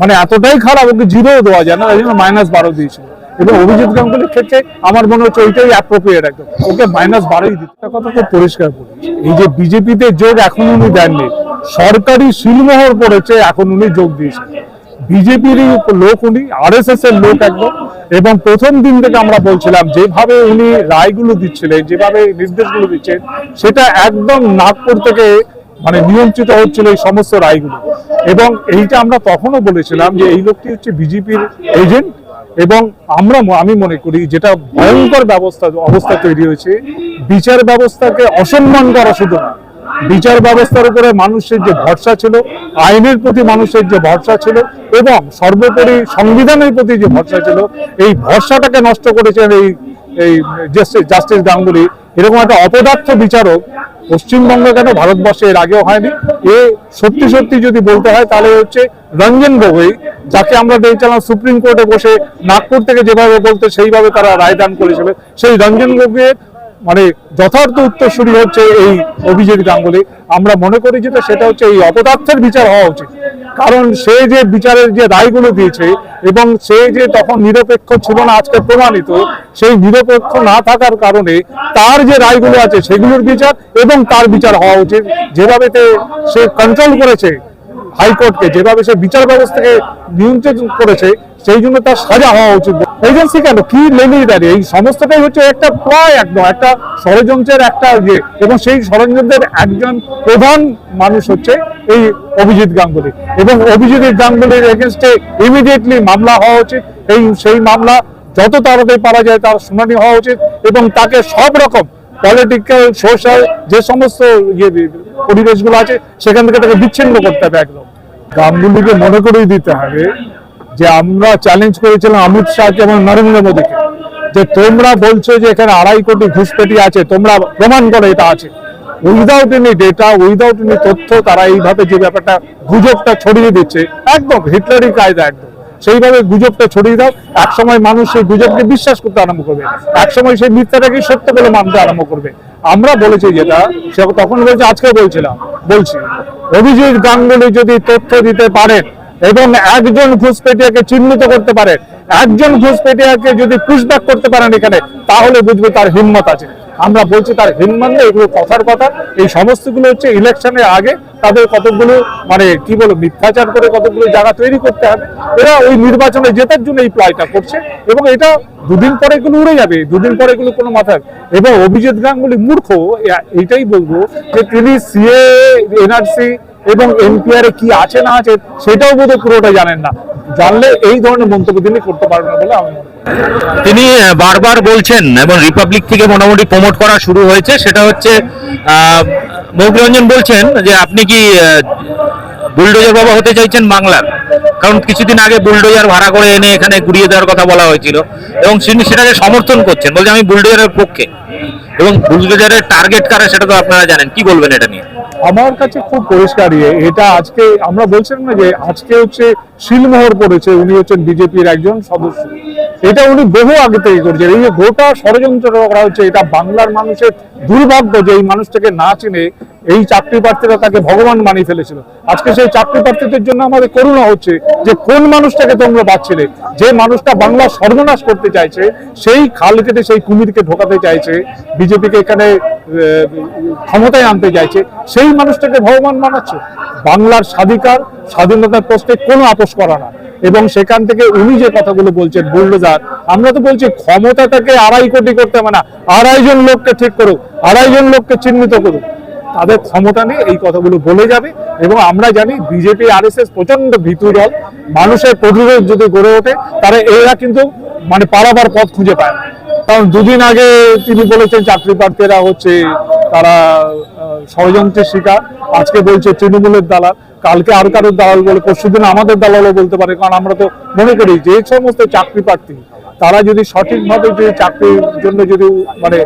মানে এতটাই খারাপ ওকে জিরো দেওয়া যায় না তাই জন্য মাইনাস বারো দিয়েছিল এবং অভিজিৎ গাঙ্গুলির ক্ষেত্রে আমার মনে হচ্ছে ওইটাই অ্যাপ্রোপ্রিয়েট একদম। ওকে মাইনাস বারোই দিতে। কথা খুব পরিষ্কার করি এই যে বিজেপিতে যোগ এখন উনি দেননি, সরকারি শিলমোহর পড়েছে এখন উনি যোগ দিয়েছেন। বিজেপির লোক উনি আর এস এস এর লোক একদম। এবং প্রথম দিন থেকে আমরা বলছিলাম, যেভাবে উনি রায়গুলো দিচ্ছিলেন, যেভাবে নির্দেশগুলো দিচ্ছেন, সেটা একদম নাগপুর থেকে মানে নিয়ন্ত্রিত হচ্ছিল এই সমস্ত রায়গুলো। এবং এইটা আমরা তখনও বলেছিলাম যে এই লোকটি হচ্ছে বিজেপির এজেন্ট এবং আমরা আমি মনে করি যেটা ভয়ঙ্কর ব্যবস্থা অবস্থা তৈরি হয়েছে, বিচার ব্যবস্থাকে অসম্মান করা শুধু না, বিচার ব্যবস্থার উপরে মানুষের যে ভরসা ছিল, আইনের প্রতি মানুষের যে ভরসা ছিল এবং সর্বোপরি সংবিধানের প্রতি যে ভরসা ছিল, এই ভরসাটাকে নষ্ট করেছেন এই এই জাস্টিস গাঙ্গুলি। এরকম একটা অপদার্থ বিচারক পশ্চিমবঙ্গে কেন ভারতবর্ষে এর আগেও হয়নি? এ সত্যি সত্যি যদি বলতে হয়, তাহলে হচ্ছে রঞ্জন গগৈ, যাকে আমরা দেখছিলাম সুপ্রিম কোর্টে বসে নাগপুর থেকে যেভাবে বলতে সেইভাবে তারা রায়দান করেছিল। সেই রঞ্জন গগৈয়ের মানে যথার্থ উত্তরসূরি হচ্ছে এই অভিজিৎ গাঙ্গুলি আমরা মনে করি যেটা, সেটা হচ্ছে এই অপদার্থের বিচার হওয়া উচিত। কারণ সে যে বিচারের যে রায়গুলো দিয়েছে এবং সে যে তখন নিরপেক্ষ ছিল না আজকে প্রমাণিত, সেই নিরপেক্ষ না থাকার কারণে তার যে রায়গুলো আছে সেগুলোর বিচার এবং তার বিচার হওয়া উচিত। যেভাবে সে কন্ট্রোল করেছে হাইকোর্টকে, যেভাবে সে বিচার ব্যবস্থাকে নিয়ন্ত্রণ করেছে সেই জন্য তার সাজা হওয়া উচিত। এজেন্সি কেন? কি লেগেই দাঁড়িয়ে এই সমস্তটাই হচ্ছে একটা প্রায় একদম একটা ষড়যন্ত্রের একটা ইয়ে। এবং সেই ষড়যন্ত্রের একজন প্রধান মানুষ হচ্ছে এই অভিজিৎ গাঙ্গুলি। এবং অভিজিৎ গাঙ্গুলির এগেনস্টে ইমিডিয়েটলি মামলা হওয়া উচিত। এই সেই মামলা যত তাড়াতাড়ি পারা যায় তার শুনানি হওয়া উচিত। এবং তাকে সব রকম পলিটিক্যাল সোশ্যাল যে সমস্ত ইয়ে পরিবেশগুলো আছে, সেখান থেকে তাকে বিচ্ছিন্ন করতে হবে একদম। গাঙ্গুলিকে মনে করেই দিতে হবে যে আমরা চ্যালেঞ্জ করেছিলাম অমিত শাহকে এবং নরেন্দ্র মোদীকে। যে তোমরা বলছো যে এখানে আড়াই কোটি ঘুষপেটি আছে, তোমরা প্রমাণ করো এটা আছে। Without any data without any তথ্য, তারা এইভাবে যে ব্যাপারটা গুজবটা ছড়িয়ে দিচ্ছে, একদম হিটলারি কায়দা একদম। সেইভাবে গুজবটা ছড়িয়ে দাও এক সময় মানুষ সেই গুজবকে বিশ্বাস করতে আরম্ভ করবে। এক সময় সেই মিথ্যাটাকে সত্য বলে মানতে আরম্ভ করবে। আমরা বলেছি যেটা, সে তখন বলছে আজকে বলছিলাম, বলছি, অভিজিৎ গাঙ্গুলি যদি তথ্য দিতে পারেন এবং একজন ঘুষপেটিয়াকে চিহ্নিত করতে পারেন একজন ঘুষপেটিয়াকে যদি পুশব্যাক করতে পারেন এখানে, তাহলে বুঝবে তার হিম্মত আছে। আমরা বলছি তার হিম্মত নেই, এগুলো কথার কথা। এই সমস্তগুলো হচ্ছে ইলেকশনের আগে তাদের কতগুলো মানে কি বলো মিথ্যাচার করে কতগুলো জায়গা তৈরি করতে হবে। এরা ওই নির্বাচনে জেতার জন্য এই প্লয়টা করছে এবং এটা দুদিন পরে এগুলো উড়ে যাবে, দুদিন পরে এগুলো কোনো মাথায় এবং অভিজিৎ গাঙ্গুলি মূর্খ এইটাই বলব যে তিনি সিএ এনআরসি এবং এনপিআর কি আছে না আছে সেটাও বোধহয় পুরোটা জানেন না। জানলে এই ধরনের মন্তব্য তিনি করতে পারবেন বলে আমি তিনি বারবার বলছেন এবং রিপাবলিক থেকে মোটামুটি প্রমোট করা শুরু হয়েছে, সেটা হচ্ছে মৌকরঞ্জন বলছেন যে আপনি কি বুলডোজার বাবা হতে চাইছেন বাংলার? কারণ কিছুদিন আগে বুলডোজার ভাড়া করে এনে এখানে ঘুরিয়ে দেওয়ার কথা বলা হয়েছিল এবং তিনি সেটাকে সমর্থন করছেন। বলছে, আমি বুলডোজারের পক্ষে। এবং বুলডোজারের টার্গেট কারা সেটা তো আপনারা জানেন। কি বলবেন এটা নিয়ে? আমার কাছে খুব পরিষ্কার ইয়ে। এটা আজকে আমরা বলছিলাম না যে আজকে হচ্ছে শিলমোহর পড়েছে, উনি হচ্ছেন বিজেপির একজন সদস্য। এটা উনি বহু আগে থেকে করছেন। এই যে গোটা ষড়যন্ত্র করা হচ্ছে, এটা বাংলার মানুষের দুর্ভাগ্য যে এই মানুষটাকে না চিনে এই চাকরি প্রার্থীরা তাকে ভগবান মানিয়ে ফেলেছিল। আজকে সেই চাকরি প্রার্থীদের জন্য আমাদের করুণা হচ্ছে যে কোন মানুষটাকে তোমরা বাঁচছিলে যে মানুষটা বাংলা সর্বনাশ করতে চাইছে, সেই খাল কেটে সেই কুমিরকে ঢোকাতে চাইছে, বিজেপিকে এখানে ক্ষমতায় আনতে চাইছে, সেই মানুষটাকে ভগবান মানাচ্ছে বাংলার স্বাধিকার, স্বাধীনতার প্রশ্নে কোনো আপোষ করা না এবং সেখান থেকে উনি যে কথাগুলো বলছেন, বুল্ডোজার, আমরা তো বলছি ক্ষমতাটাকে আড়াই কোটি করতে হবে না, আড়াই জন লোককে ঠিক করুক, আড়াই জন লোককে চিহ্নিত করুক তাদের ক্ষমতা নেই এই কথাগুলো বলে যাবে এবং আমরা জানি বিজেপি আর এস এস প্রচণ্ড ভীতু দল, মানুষের প্রতিরোধ যদি গড়ে ওঠে তারা এরা কিন্তু মানে পারাবার পথ খুঁজে পায়। কারণ দুদিন আগে তিনি বলেছেন, চাকরি প্রার্থীরা হচ্ছে তারা ষড়যন্ত্রের শিকার। আজকে বলছে তৃণমূলের দালাল। কালকে আর কারোর দালাল বলে পরশুদিন আমাদের দালালও বলতে পারে, কারণ আমরা তো মনে করি যে সমস্ত চাকরি প্রার্থী, তারা যদি সঠিকভাবে যদি চাকরির জন্য যদি মানে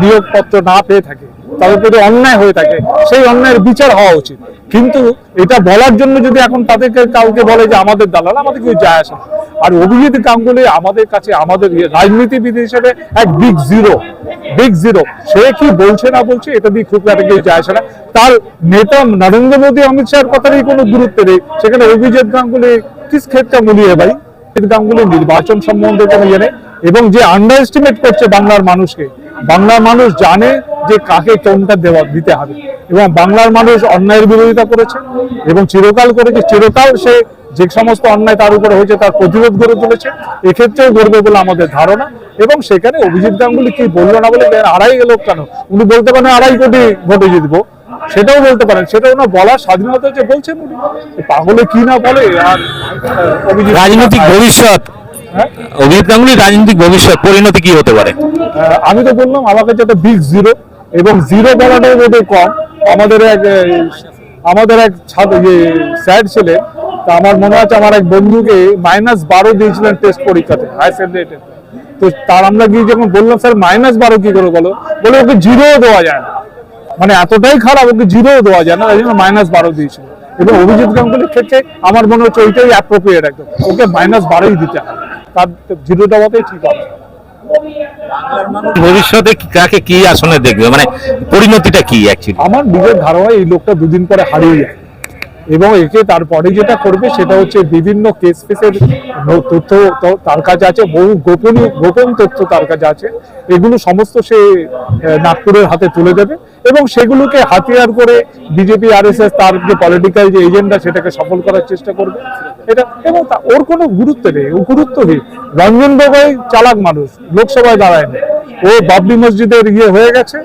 নিয়োগপত্র না পেয়ে থাকে তাদের প্রতি অন্যায় হয়ে থাকে, সেই অন্যায়ের বিচার হওয়া উচিত। কিন্তু এটা বলার জন্য যদি এখন তাদেরকে কাউকে বলে যে আমাদের দালাল, আমাদের কিছু যায় আসে। আর অভিজিৎ গাঙ্গুলি আমাদের কাছে, আমাদের রাজনীতিবিদ হিসেবে এক বিগ জিরো বিগ জিরো সে কি বলছে না বলছে, এটা দিয়ে খুব একটা কিছু যায় আসে না। তার নেতা নরেন্দ্র মোদী, অমিত শাহের কথারই কোনো গুরুত্ব নেই। সেখানে অভিজিৎ গাঙ্গুলি किस ক্ষেত্রে মুলিয়ে ভাই? গাঙ্গুলি নির্বাচন সম্বন্ধে কোনো ইয়ে নেই। এবং যে আন্ডার এস্টিমেট করছে বাংলার মানুষকে, বাংলার মানুষ জানে যে কাকে কোনটা দেওয়া, দিতে হবে। এবং বাংলার মানুষ অন্যায়ের বিরোধিতা করেছে এবং চিরকাল করেছে চিরকাল সে যে সমস্ত অন্যায় তার উপরে হয়েছে তার প্রতিরোধ গড়ে তুলেছে এক্ষেত্রেও করবে বলে আমাদের ধারণা। এবং সেখানে অভিজিৎ গাঙ্গুলি কি বলল না বলে আড়াই গেল কেন? উনি বলতে পারেন আড়াই কোটি ভোটে জিতবো। সেটাও বলতে পারেন সেটা ওনার বলার স্বাধীনতা যে বলছেন উনি। পাগলে কি না বলে? আর রাজনৈতিক ভবিষ্যৎ। হ্যাঁ? অভিজিৎ গাঙ্গুলির রাজনৈতিক ভবিষ্যৎ পরিণতি কি হতে পারে? আমি তো বললাম আমার কাছে একটা বিগ জিরো এবং জিরো বলাটাই বোধহয় কম। আমাদের এক আমাদের এক ছাত্র ইয়ে স্যার ছিলেন তা আমার মনে আছে আমার এক বন্ধুকে মাইনাস বারো দিয়েছিলেন টেস্ট পরীক্ষাতে হাই সেকেন্ডারিতে তো তার আমরা গিয়ে যখন বললাম স্যার মাইনাস বারো কি করে বলো? বলে ওকে জিরো দেওয়া যায় না। মানে এতটাই খারাপ ওকে জিরোও দেওয়া যায় না তাই জন্য মাইনাস বারো দিয়েছিল। এবং অভিজিৎ গাঙ্গুলির ক্ষেত্রে আমার মনে হচ্ছে ওইটাই অ্যাপ্রোপ্রিয়েট একদম। ওকে মাইনাস বারোই দিতে হবে। তার জিরো দেওয়াতেই ঠিক হবে। ভবিষ্যতে কাকে কি আসনে দেখবে? মানে পরিণতিটা কি অ্যাকচুয়ালি আমার নিজের ধারণা এই লোকটা দুদিন পরে হারিয়ে যায়। এবং একে তারপরে যেটা করবে সেটা হচ্ছে বিভিন্ন কেস ফেসের তথ্য তার কাছে আছে, বহু গোপনীয়, গোপন তথ্য তার কাছে আছে। এগুলো সমস্ত সে নাগপুরের হাতে তুলে দেবে এবং সেগুলোকে হাতিয়ার করে বিজেপি আর এস এস তার যে পলিটিক্যাল যে এজেন্ডা সেটাকে সফল করার চেষ্টা করবে। এটা এবং ওর কোনো গুরুত্ব নেই, ও গুরুত্বহীন। রঞ্জন গগৈ চালাক মানুষ, লোকসভায় দাঁড়ায় না ও বাবরি মসজিদের ইয়ে হয়ে গেছে।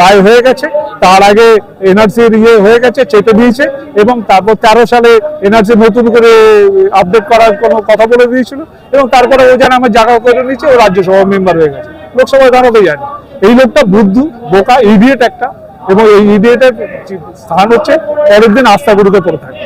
রায় হয়ে গেছে। তার আগে এনআরসির ইয়ে হয়ে গেছে, চেপে দিয়েছে এবং তারপর তেরো সালে এনআরসি নতুন করে আপডেট করার কোনো কথা বলে দিয়েছিল এবং তারপরে ও যেন আমার জায়গা করে নিয়েছে, ও রাজ্যসভা মেম্বার হয়ে গেছে। লোকসভায় দাঁড়াতে জানি এই লোকটা বুদ্ধু, বোকা ইডিয়েট একটা এবং এই ইডিয়েটের স্থান হচ্ছে পরের দিন আস্থা গুরুতে পড়ে থাকে।